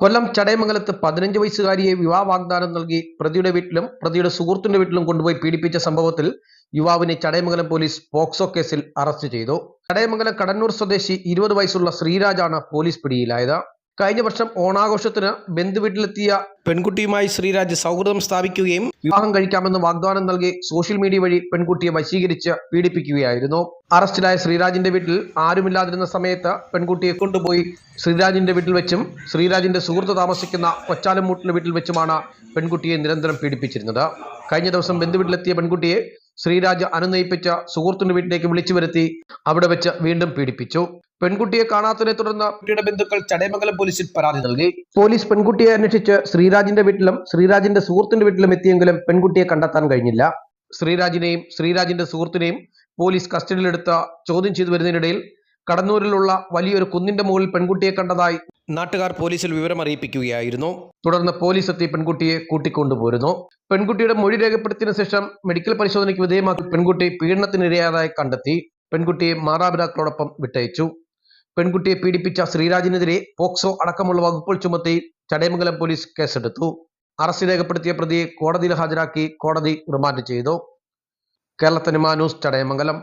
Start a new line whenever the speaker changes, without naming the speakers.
കൊല്ലം ചടയമംഗലത്ത് പതിനഞ്ച് വയസ്സുകാരിയെ വിവാഹ വാഗ്ദാനം നൽകി പ്രതിയുടെ വീട്ടിലും പ്രതിയുടെ സുഹൃത്തിന്റെ വീട്ടിലും കൊണ്ടുപോയി പീഡിപ്പിച്ച സംഭവത്തിൽ യുവാവിനെ ചടയമംഗലം പോലീസ് പോക്സോ കേസിൽ അറസ്റ്റ് ചെയ്തു. ചടയമംഗലം കടന്നൂർ സ്വദേശി ഇരുപത് വയസ്സുള്ള ശ്രീരാജാണ് പോലീസ് പിടിയിലായത്. കഴിഞ്ഞ വർഷം ഓണാഘോഷത്തിന് ബന്ധുവീട്ടിലെത്തിയ പെൺകുട്ടിയുമായി ശ്രീരാജ് സൗഹൃദം സ്ഥാപിക്കുകയും വിവാഹം കഴിക്കാമെന്ന് വാഗ്ദാനം നൽകി സോഷ്യൽ മീഡിയ വഴി പെൺകുട്ടിയെ വശീകരിച്ച് പീഡിപ്പിക്കുകയായിരുന്നു. അറസ്റ്റിലായ ശ്രീരാജിന്റെ വീട്ടിൽ ആരുമില്ലാതിരുന്ന സമയത്ത് പെൺകുട്ടിയെ കൊണ്ടുപോയി ശ്രീരാജിന്റെ വീട്ടിൽ വെച്ചും ശ്രീരാജിന്റെ സുഹൃത്ത് താമസിക്കുന്ന കൊച്ചാലമ്മൂട്ടിന്റെ വീട്ടിൽ വെച്ചുമാണ് പെൺകുട്ടിയെ നിരന്തരം പീഡിപ്പിച്ചിരുന്നത്. കഴിഞ്ഞ ദിവസം ബന്ധുവീട്ടിലെത്തിയ പെൺകുട്ടിയെ ശ്രീരാജ് അനുനയിപ്പിച്ച സുഹൃത്തിന്റെ വീട്ടിലേക്ക് വിളിച്ചു വരുത്തി അവിടെ വെച്ച് വീണ്ടും പീഡിപ്പിച്ചു. പെൺകുട്ടിയെ കാണാത്തതിനെ തുടർന്ന് കുട്ടിയുടെ ബന്ധുക്കൾ ചടയമംഗലം പോലീസിൽ പരാതി നൽകി. പോലീസ് പെൺകുട്ടിയെ അന്വേഷിച്ച് ശ്രീരാജിന്റെ വീട്ടിലും ശ്രീരാജിന്റെ സുഹൃത്തിന്റെ വീട്ടിലും എത്തിയെങ്കിലും പെൺകുട്ടിയെ കണ്ടെത്താൻ കഴിഞ്ഞില്ല. ശ്രീരാജിനെയും ശ്രീരാജിന്റെ സുഹൃത്തിനെയും പോലീസ് കസ്റ്റഡിയിലെടുത്ത് ചോദ്യം ചെയ്തു വരുന്നതിനിടയിൽ കടന്നൂരിലുള്ള വലിയൊരു കുന്നിന്റെ മുകളിൽ പെൺകുട്ടിയെ കണ്ടതായി നാട്ടുകാർ പോലീസിൽ വിവരം അറിയിപ്പിക്കുകയായിരുന്നു. തുടർന്ന് പോലീസ് എത്തി പെൺകുട്ടിയെ കൂട്ടിക്കൊണ്ടുപോരുന്നു. പെൺകുട്ടിയുടെ മൊഴി രേഖപ്പെടുത്തിയതിനു ശേഷം മെഡിക്കൽ പരിശോധനയ്ക്ക് വിധേയമാക്കി പെൺകുട്ടി പീഡനത്തിനിരയാതായി കണ്ടെത്തി. പെൺകുട്ടിയെ മാതാപിതാക്കളോടൊപ്പം വിട്ടയച്ചു. പെൺകുട്ടിയെ പീഡിപ്പിച്ച ശ്രീരാജിനെതിരെ പോക്സോ അടക്കമുള്ള വകുപ്പുകൾ ചുമത്തി ചടയമംഗലം പോലീസ് കേസെടുത്തു. അറസ്റ്റ് രേഖപ്പെടുത്തിയ പ്രതിയെ കോടതിയിൽ ഹാജരാക്കി കോടതി റിമാൻഡ് ചെയ്തു. കേരളത്തിന് ന്യൂസ് ചടയമംഗലം.